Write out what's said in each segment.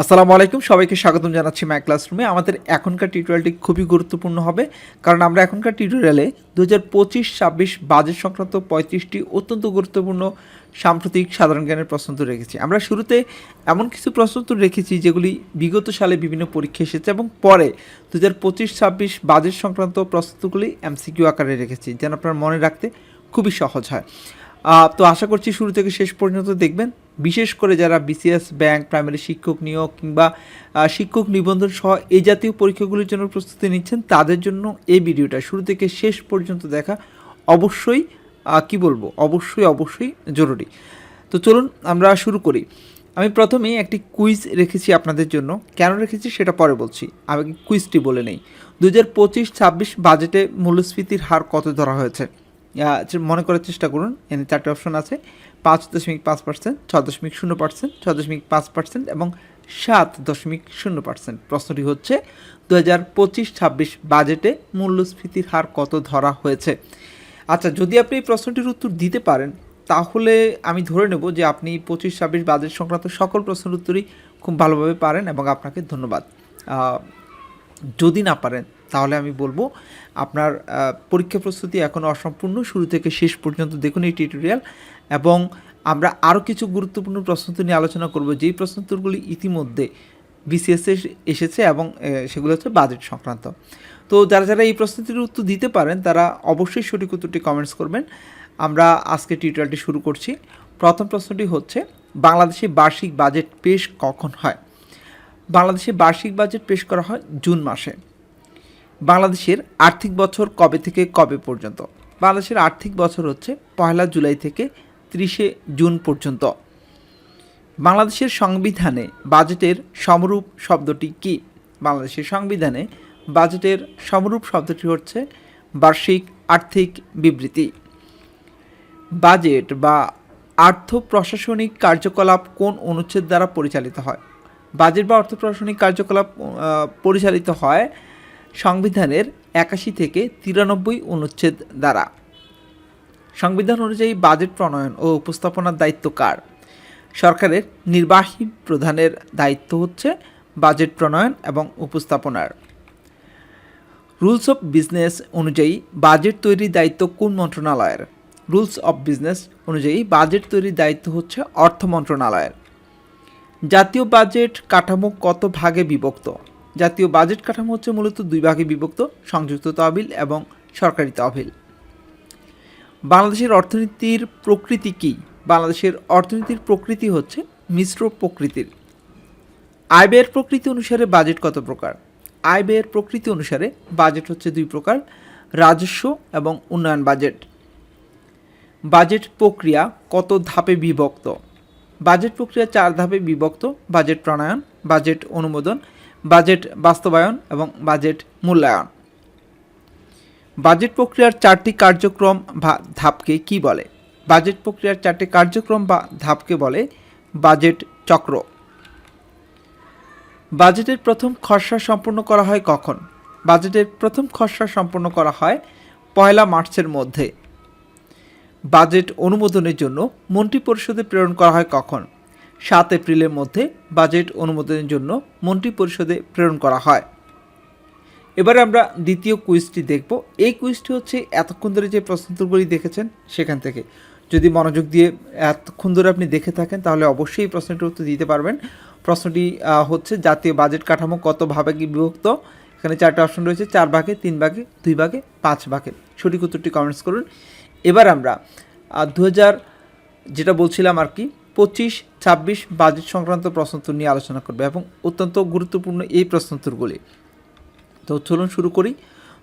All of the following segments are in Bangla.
আসসালামু আলাইকুম। সবাইকে স্বাগতম জানাচ্ছি ম্যাক ক্লাসরুমে। আমাদের এখনকার টিউটোরিয়ালটি খুবই গুরুত্বপূর্ণ হবে, কারণ আমরা এখনকার টিউটোরিয়ালে দু হাজার পঁচিশ ছাব্বিশ বাজেট সংক্রান্ত পঁয়ত্রিশটি অত্যন্ত গুরুত্বপূর্ণ সাম্প্রতিক সাধারণ জ্ঞানের প্রশ্ন উত্তর রেখেছি। আমরা শুরুতে এমন কিছু প্রশ্ন উত্তর রেখেছি যেগুলি বিগত সালে বিভিন্ন পরীক্ষা এসেছে এবং পরে দু হাজার পঁচিশ ছাব্বিশ বাজেট সংক্রান্ত প্রশ্নগুলি এমসিকিউ আকারে রেখেছি, যেন আপনার মনে রাখতে খুবই সহজ হয়। তো আশা করছি শুরু থেকে শেষ পর্যন্ত দেখবেন। বিশেষ করে যারা বিসিএস ব্যাংক প্রাইমারি শিক্ষক নিয়োগ কিংবা শিক্ষক নিবন্ধন সহ এই জাতীয় পরীক্ষাগুলির জন্য প্রস্তুতি নিচ্ছেন, তাদের জন্য এই ভিডিওটা শুরু থেকে শেষ পর্যন্ত দেখা অবশ্যই কি বলব, অবশ্যই অবশ্যই জরুরি। তো চলুন আমরা শুরু করি। আমি প্রথমেই একটি কুইজ রেখেছি আপনাদের জন্য। কেন রেখেছি সেটা পরে বলছি। আমি কুইজটি বলে নেই। দু হাজার পঁচিশ ছাব্বিশ বাজেটে মূল্যস্ফীতির হার কত ধরা হয়েছে? মনে করার চেষ্টা করুন, এখানে চারটে অপশন আছে, পাঁচ দশমিক পাঁচ পার্সেন্ট, ছ দশমিক শূন্য পার্সেন্ট, ছ দশমিক পাঁচ পার্সেন্ট এবং সাত দশমিক শূন্য পার্সেন্ট। প্রশ্নটি হচ্ছে দু হাজার পঁচিশ ছাব্বিশ বাজেটে মূল্যস্ফীতির হার কত ধরা হয়েছে? আচ্ছা যদি আপনি এই প্রশ্নটির উত্তর দিতে পারেন, তাহলে আমি ধরে নেব যে আপনি পঁচিশ ছাব্বিশ বাজেট সংক্রান্ত সকল প্রশ্নের উত্তরই খুব ভালোভাবে পারেন এবং আপনাকে ধন্যবাদ। যদি না পারেন তাহলে আমি বলব, আপনার পরীক্ষা প্রস্তুতি এখনও অসম্পূর্ণ। শুরু থেকে শেষ পর্যন্ত দেখুন এই টিউটোরিয়াল এবং আমরা আরও কিছু গুরুত্বপূর্ণ প্রশ্ন নিয়ে আলোচনা করব। যেই প্রশ্ন উত্তরগুলি ইতিমধ্যে বিসিএস এসেছে এবং সেগুলো হচ্ছে বাজেট সংক্রান্ত। তো যারা যারা এই প্রশ্নটির উত্তর দিতে পারেন, তারা অবশ্যই সঠিক উত্তরটি কমেন্টস করবেন। আমরা আজকে টিউটোরিয়ালটি শুরু করছি। প্রথম প্রশ্নটি হচ্ছে, বাংলাদেশে বার্ষিক বাজেট পেশ কখন হয়? বাংলাদেশে বার্ষিক বাজেট পেশ করা হয় জুন মাসে। বাংলাদেশের আর্থিক বছর কবে থেকে কবে পর্যন্ত? বাংলাদেশের আর্থিক বছর হচ্ছে পয়লা জুলাই থেকে ত্রিশে জুন পর্যন্ত। বাংলাদেশের সংবিধানে বাজেটের সমরূপ শব্দটি কি? বাংলাদেশের সংবিধানে বাজেটের সমরূপ শব্দটি হচ্ছে বার্ষিক আর্থিক বিবৃতি। বাজেট বা আর্থ প্রশাসনিক কার্যকলাপ কোন অনুচ্ছেদ দ্বারা পরিচালিত হয়? বাজেট বা অর্থ প্রশাসনিক কার্যকলাপ পরিচালিত হয় সংবিধানের একাশি থেকে তিরানব্বই অনুচ্ছেদ দ্বারা। সংবিধান অনুযায়ী বাজেট প্রণয়ন ও উপস্থাপনার দায়িত্ব কার? সরকারের নির্বাহী প্রধানের দায়িত্ব হচ্ছে বাজেট প্রণয়ন এবং উপস্থাপনার। রুলস অফ বিজনেস অনুযায়ী বাজেট তৈরির দায়িত্ব কোন মন্ত্রণালয়ের? রুলস অফ বিজনেস অনুযায়ী বাজেট তৈরির দায়িত্ব হচ্ছে অর্থ মন্ত্রণালয়ের। জাতীয় বাজেট কাঠামো কত ভাগে বিভক্ত? জাতীয় বাজেট কাঠামো হচ্ছে মূলত দুই ভাগে বিভক্ত, সংযুক্ত তহবিল এবং সরকারি তহবিল। বাংলাদেশের অর্থনীতির প্রকৃতি কী? বাংলাদেশের অর্থনীতির প্রকৃতি হচ্ছে মিশ্র প্রকৃতির। আয় ব্যয়ের প্রকৃতি অনুসারে বাজেট কত প্রকার? আয় ব্যয়ের প্রকৃতি অনুসারে বাজেট হচ্ছে দুই প্রকার, রাজস্ব এবং উন্নয়ন বাজেট। বাজেট প্রক্রিয়া কত ধাপে বিভক্ত? বাজেট প্রক্রিয়া চার ধাপে বিভক্ত, বাজেট প্রণয়ন, বাজেট অনুমোদন বাজেট বাস্তবায়ন এবং বাজেট মূল্যায়ন। বাজেট প্রক্রিয়ার চারটি কার্যক্রম বা ধাপকে কি বলে? বাজেট প্রক্রিয়ার চারটি কার্যক্রম বা ধাপকে বলে বাজেট চক্র। বাজেটের প্রথম খসড়া সম্পূর্ণ করা হয় কখন? বাজেটের প্রথম খসড়া সম্পূর্ণ করা হয় পয়লা মার্চের মধ্যে। বাজেট অনুমোদনের জন্য মন্ত্রী পরিষদে প্রেরণ করা হয় কখন? সাত এপ্রিলের মধ্যে বাজেট অনুমোদনের জন্য মন্ত্রী পরিষদে প্রেরণ করা হয়। এবারে আমরা দ্বিতীয় কুইজটি দেখব। এই কুইজটি হচ্ছে এতক্ষণ ধরে যে প্রশ্নোত্তরগুলি দেখেছেন সেখান থেকে। যদি মনোযোগ দিয়ে এতক্ষণ ধরে আপনি দেখে থাকেন, তাহলে অবশ্যই এই প্রশ্নটির উত্তর দিতে পারবেন। প্রশ্নটি হচ্ছে জাতীয় বাজেট কাঠামো কত ভাবে কি বিভক্ত? এখানে চারটা অপশন রয়েছে, চার ভাগে, তিন ভাগে, দুই ভাগে, পাঁচ ভাগে। সঠিক উত্তরটি কমেন্টস করুন। এবার আমরা দু হাজার, যেটা বলছিলাম আর কি পঁচিশ, ছাব্বিশ বাজেট সংক্রান্ত প্রশ্নোত্তর নিয়ে আলোচনা করবে এবং অত্যন্ত গুরুত্বপূর্ণ এই প্রশ্নোত্তরগুলি। তো চলুন শুরু করি।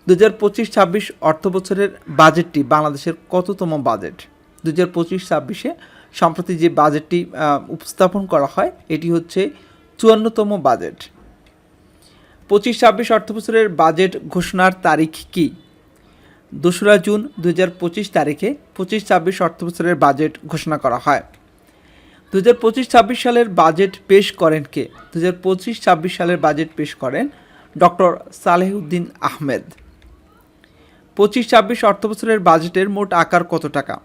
দু হাজার পঁচিশ, ছাব্বিশ অর্থ বছরের বাজেটটি বাংলাদেশের কততম বাজেট দু হাজার পঁচিশ, ছাব্বিশে সম্প্রতি যে বাজেটটি উপস্থাপন করা হয়, এটি হচ্ছে চুয়ান্নতম বাজেট পঁচিশ, ছাব্বিশ অর্থ বছরের বাজেট ঘোষণার তারিখ কি? দোসরা জুন দু হাজার পঁচিশ তারিখে পঁচিশ, ছাব্বিশ অর্থ বছরের বাজেট ঘোষণা করা হয়। দু হাজার পঁচিশ ছাব্বিশ সালের বাজেট পেশ করেন কে? দু হাজার পঁচিশ ছাব্বিশ সালের বাজেট পেশ করেন ডক্টর সালেহউদ্দিন আহমেদ। পঁচিশ ছাব্বিশ অর্থ বছরের বাজেটের মোট আকার কত টাকা?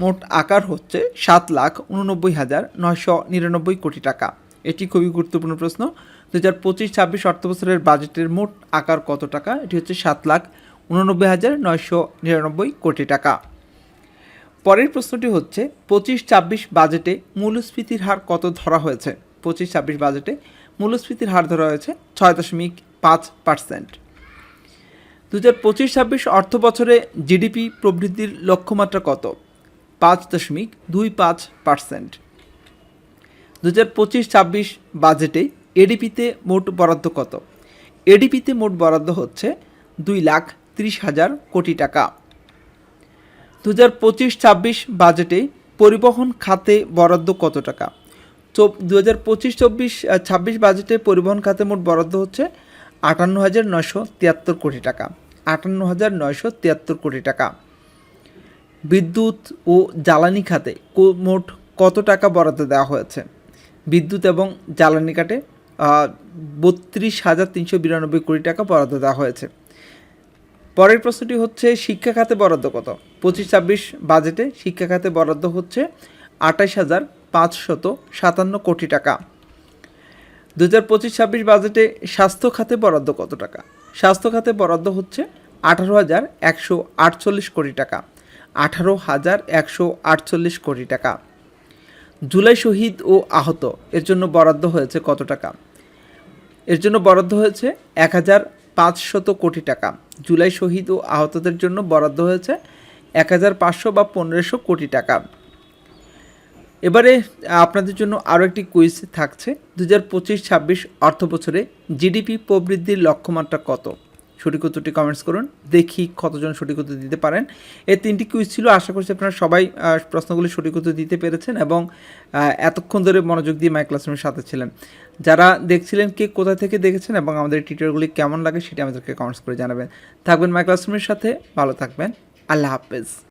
মোট আকার হচ্ছে সাত লাখ উননব্বই হাজার নয়শো নিরানব্বই কোটি টাকা। এটি খুবই গুরুত্বপূর্ণ প্রশ্ন। দু হাজার পঁচিশ ছাব্বিশ অর্থ বছরের বাজেটের মোট আকার কত টাকা? এটি হচ্ছে সাত লাখ উননব্বই হাজার নয়শো নিরানব্বই কোটি টাকা। পরের প্রশ্নটি হচ্ছে পঁচিশ ছাব্বিশ বাজেটে মূল্যস্ফীতির হার কত ধরা হয়েছে? পঁচিশ ছাব্বিশ বাজেটে মূল্যস্ফীতির হার ধরা হয়েছে ছয় দশমিক পাঁচ পার্সেন্ট। দু হাজার পঁচিশ ছাব্বিশ অর্থ বছরে জিডিপি প্রবৃদ্ধির লক্ষ্যমাত্রা কত? পাঁচ দশমিক দুই পাঁচ পার্সেন্ট। দু হাজার পঁচিশ ছাব্বিশ বাজেটে এডিপিতে মোট বরাদ্দ কত? এডিপিতে মোট বরাদ্দ হচ্ছে দুই লাখ ত্রিশ হাজার কোটি টাকা। দু হাজার পঁচিশ, ছাব্বিশ বাজেটে পরিবহন খাতে বরাদ্দ কত টাকা? তো দু হাজার পঁচিশ চব্বিশ ছাব্বিশ বাজেটে পরিবহন খাতে মোট বরাদ্দ হচ্ছে আটান্ন হাজার নয়শো তিয়াত্তর কোটি টাকা। আটান্ন হাজার নয়শো তিয়াত্তর কোটি টাকা। বিদ্যুৎ ও জ্বালানি খাতে মোট কত টাকা বরাদ্দ দেওয়া হয়েছে? বিদ্যুৎ এবং জ্বালানি খাতে বত্রিশ হাজার তিনশো বিরানব্বই কোটি টাকা বরাদ্দ দেওয়া হয়েছে। পরের প্রশ্নটি হচ্ছে, শিক্ষা খাতে বরাদ্দ কত? পঁচিশ ছাব্বিশ বাজেটে শিক্ষা খাতে বরাদ্দ হচ্ছে আঠাশ হাজার পাঁচশত সাতান্ন কোটি টাকা। দু হাজার পঁচিশ ছাব্বিশ বাজেটে স্বাস্থ্য খাতে বরাদ্দ কত টাকা? স্বাস্থ্য খাতে বরাদ্দ হচ্ছে আঠারো হাজার একশো আটচল্লিশ কোটি টাকা, আঠারো হাজার একশো আটচল্লিশ কোটি টাকা। জুলাই শহীদ ও আহত, এর জন্য বরাদ্দ হয়েছে কত টাকা? এর জন্য বরাদ্দ হয়েছে এক হাজার পাঁচশত কোটি টাকা। জুলাই শহীদ ও আহতদের জন্য বরাদ্দ হয়েছে এক হাজার পাঁচশো বা পনেরোশো কোটি টাকা। এবারে, আপনাদের জন্য আরও একটি কুইজ থাকছে। দু হাজার পঁচিশ ছাব্বিশ অর্থ বছরে জিডিপি প্রবৃদ্ধির লক্ষ্যমাত্রা কত? সঠিক উত্তরটি কমেন্টস করুন। দেখি কতজন সঠিক উত্তর দিতে পারেন। এই তিনটি কুইজ ছিল। আশা করছি আপনারা সবাই প্রশ্নগুলি সঠিক উত্তর দিতে পেরেছেন এবং এতক্ষণ ধরে মনোযোগ দিয়ে মাই ক্লাসরুমের সাথে ছিলেন। যারা দেখছিলেন কে কোথা থেকে দেখেছেন এবং আমাদের টিচারগুলি কেমন লাগে সেটা আমাদেরকে কমেন্টস করে জানাবেন। থাকবেন মাই ক্লাসরুমের সাথে। ভালো থাকবেন। আল্লাহ হাফেজ